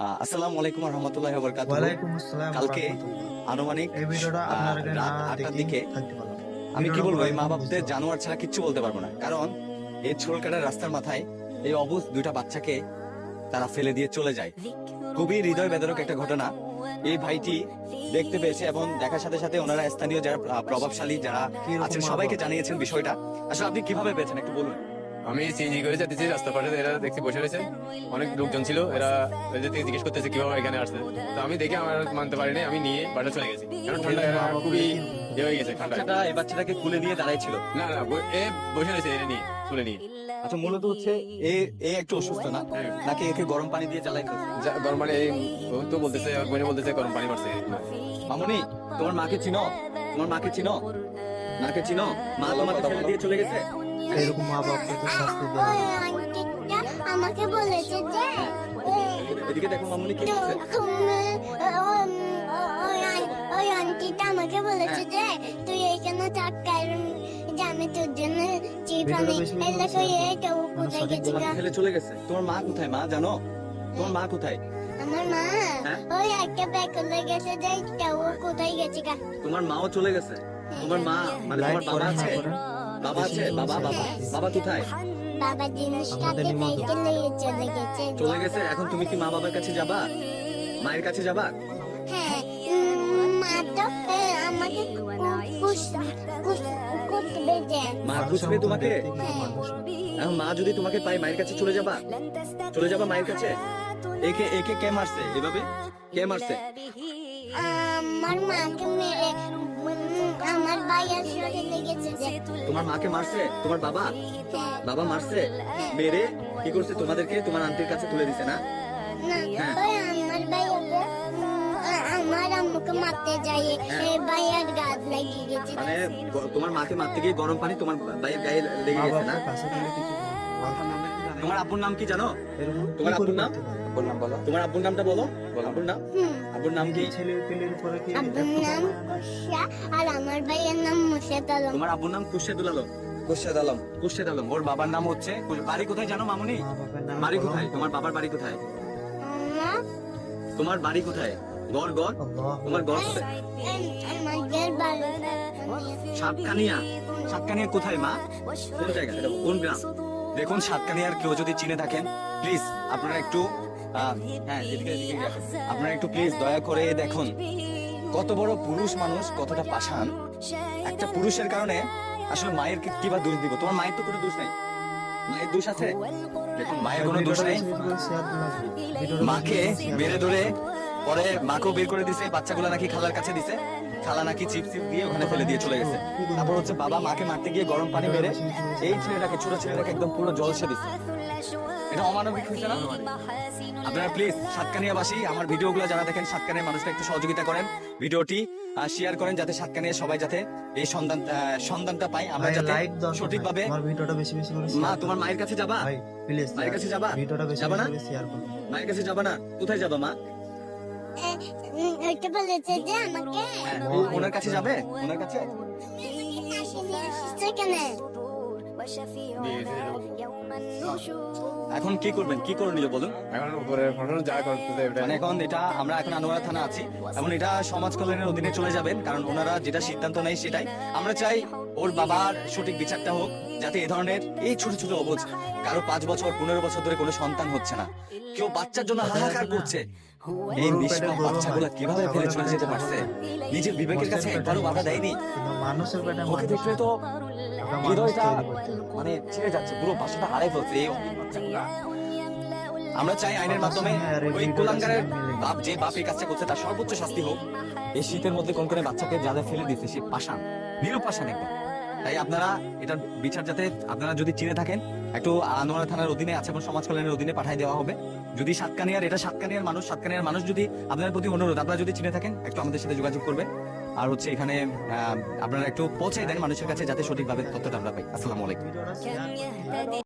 আসসালামু আলাইকুম রহমতুল্লাহ কালকে আনুমানিক রাত আটটার দিকে আমি কি বলব এই মা বাপদের জানোয়ার ছাড়া কিচ্ছু বলতে পারব না। কারণ এই ছোলকাটার রাস্তার মাথায় এই অবুজ দুইটা বাচ্চাকে তারা ফেলে দিয়ে চলে যায়। খুবই হৃদয় বেদরক একটা ঘটনা। এই ভাইটি দেখতে পেয়েছে এবং দেখার সাথে সাথে ওনারা স্থানীয় যারা প্রভাবশালী যারা আছেন সবাইকে জানিয়েছেন বিষয়টা। আসলে আপনি কীভাবে পেয়েছেন একটু বলুন। আমি সিএনজি করে যাচ্ছি রাস্তা পাশে এরা দেখছি বসে রয়েছে। অনেক লোকজন ছিল এরা এদের থেকে জিজ্ঞেস করতেছে কীভাবে এখানে আসছে তো আমি দেখে আমার মানতে পারিনি আমি নিয়ে বাসা চলে গেছি। কারণ ঠান্ডা এরা খুবই ইয়ে হয়ে গেছে ঠান্ডা। বাচ্চাটা এই বাচ্চাটাকে কুলে দিয়ে দাঁড়াইছিল না না ব- এ বসে রয়েছে এরা নিয়ে তুলে নিয়ে। আচ্ছা মূলত হচ্ছে এ এ একটু অসুস্থ না? নাকি একে গরম পানি দিয়ে জ্বালাইতে যা- গরম ও তো বলতেছে বোনে বলতেছে গরম পানি মারছে। মামুনি তোমার মাকে চিনো? তোমার মাকে চিনো? মাকে চিনো মা তোমাকে ছেড়ে দিয়ে চলে গেছে। এরকম মা বাপকে তো শাস্তি দেওয়া আমাকে বলেছে যে এদিকে দেখো মামুনি কি করছে ওই আন্টিটা আমাকে বলেছে যে তুই এখানে থাক কারণ যে আমি তোর জন্য চিপ আনি বেশি বেশি এলে করে এটা কোথায় গেছে ফেলে চলে গেছে। তোমার মা কোথায় মা জানো? তোমার মা কোথায়? আমার মা? হ্যাঁ? ওই একটা ব্যাগ লেগেছে যে কোথায় গেছে গা? তোমার মাও চলে গেছে। তোমার মা মানে তোমার বাবা আছে? বাবা আছে? বাবা বাবা। বাবা কোথায়? বাবা জিনিসটাকে। পেটে চলে গেছে? চলে গেছে এখন তুমি কি মা বাবার কাছে যাবা? মায়ের কাছে যাবা? হ্যাঁ মা তো আমাকে মা খুঁজবে তোমাকে মা যদি তোমাকে মায়ের কাছে চলে যাবা? চলে যাবা মায়ের কাছে? একে একে কে মারছে? এভাবে? কে মারছে? আমার মাকে মেরে আমার ভাইয়ের শরীরে লেগেছে তোমার মাকে মারছে? তোমার বাবা? হ্যাঁ, বাবা মারছে? মেরে? কি করছে? তোমাদেরকে তোমার আন্টির কাছে তুলে দিছে না? না হ্যাঁ। আমার আ- আমার আম্মুকে মারতে যাই হ্যাঁ। এই ভাইয়ার গাছ লাগিয়ে গেছে। মানে তোমার মাকে মারতে গিয়ে গরম পানি তোমার ভাইয়ের গায়ে লেগে গেছে না? তোমার আব্বুর নাম কি জানো? তোমার আব্বুর নাম? পারে? বললাম বলো। তোমার আব্বুর নামটা বলো? আব্বুর নাম? আব্বুর নাম কি? ছেলে পেলের উপরে কি? আব্বুর নাম কুশা আর আমার ভাইয়ের নাম মুর্শেদ আলম তোমার আব্বুর নাম আলম? খুরশেদ আলম। খুরশেদ আলম। ওর বাবার নাম হচ্ছে বাড়ি কোথায় জানো মামুনি? নাম বাড়ি কোথায়? তোমার বাবার বাড়ি কোথায়? তোমার বাড়ি কোথায়? গড় গড়? তোমার গড়? সাতকানিয়া। সাতকানিয়া কোথায় মা? কোন জায়গা কোন গ্রাম? দেখুন, সাতকানিয়ার কেউ যদি চিনে থাকেন প্লিজ আপনারা একটু হ্যাঁ। আপনারা একটু প্লিজ দয়া করে দেখুন, কত বড় পুরুষ মানুষ, কতটা পাষাণ। একটা পুরুষের কারণে আসলে মায়ের কি- বা দোষ দিব? তোমার মায়ের তো কোনো দোষ নাই? মায়ের দোষ আছে? দেখুন, মায়ের কোনো দোষ নেই। মাকে মেরে ধরে পরে মাকেও বের করে দিছে, বাচ্চাগুলো নাকি খালার কাছে দিছে। খালা নাকি চিপ চিপ দিয়ে ওখানে ফেলে দিয়ে চলে গেছে। তারপর হচ্ছে বাবা মাকে মারতে গিয়ে গরম পানি মেরে এই ছেলেটাকে ছোট ছেলেটাকে একদম পুরো জলসে দিছে। এটা অমানবিক হয়েছে না? আপনারা প্লিজ সাতকানিয়াবাসী আমার ভিডিওগুলো যারা দেখেন সাতকানিয়া মানুষকে একটু সহযোগিতা করেন। ভিডিওটি শেয়ার করেন যাতে সাতকানিয়া সবাই যাতে এই সন্ধান সন্ধানটা পাই আমরা যাতে সঠিকভাবে আমার ভিডিওটা বেশি বেশি করে মা তোমার মায়ের কাছে যাবা? প্লিজ মায়ের কাছে যাবা? ভিডিওটা বেশি যাবা না? বেশি শেয়ার করুন মায়ের কাছে যাবা না? কোথায় যাবা মা? ওইটা বলেছে যে আমাকে। হ্যাঁ, ওনার কাছে যাবে? ওনার কাছে? এখন কি করবেন? কি করে নিল বলুন। এখন উপরে ফোন যা করতেছে ওটা মানে এখন এটা আমরা এখন আনোয়ারা থানা আছি। এখন এটা সমাজ কল্যাণের অধীনে চলে যাবেন কারণ ওনারা যেটা সিদ্ধান্ত নেয় সেটাই। আমরা চাই ওর বাবার সঠিক বিচারটা হোক যাতে এ ধরনের এই ছোট ছোট অবুঝ কারও পাঁচ বছর পনেরো বছর ধরে কোনো সন্তান হচ্ছে না। কেউ বাচ্চার জন্য হাহাকার করছে। এই নিষ্পাপ বাচ্চাগুলো কীভাবে ফেলে চলে যেতে পারছে? নিজের বিবেকের কাছে একবারও বাধা দেয়নি। মানুষের ওকে দেখলে তো হৃদয়টা। মানে ছেড়ে যাচ্ছে পুরো বাসাটা হারাই ফেলছে এই বাচ্চাগুলা। আমরা চাই আইনের মাধ্যমে ওই কুলাঙ্গারের বাপ যে বাপ এই কাজটা করছে তার সর্বোচ্চ শাস্তি হোক। এই শীতের মধ্যে কোন কোন বাচ্চাকে যাদের ফেলে দিচ্ছে সে পাশান নিরুপাশান একদম। তাই আপনারা এটার বিচার যাতে আপনারা যদি চিনে থাকেন, একটু আনোয়ারা থানার অধীনে আছে এবং সমাজ কল্যাণের অধীনে পাঠিয়ে দেওয়া হবে। যদি সাতকানিয়ার, এটা সাতকানিয়ার মানুষ সাতকানিয়ার মানুষ যদি আপনার প্রতি অনুরোধ, আপনারা যদি চিনে থাকেন, একটু আমাদের সাথে যোগাযোগ করবেন। আর হচ্ছে এখানে আপনারা একটু পৌঁছে দেন মানুষের কাছে যাতে সঠিকভাবে তথ্যটা আমরা পাই। আসসালামু আলাইকুম।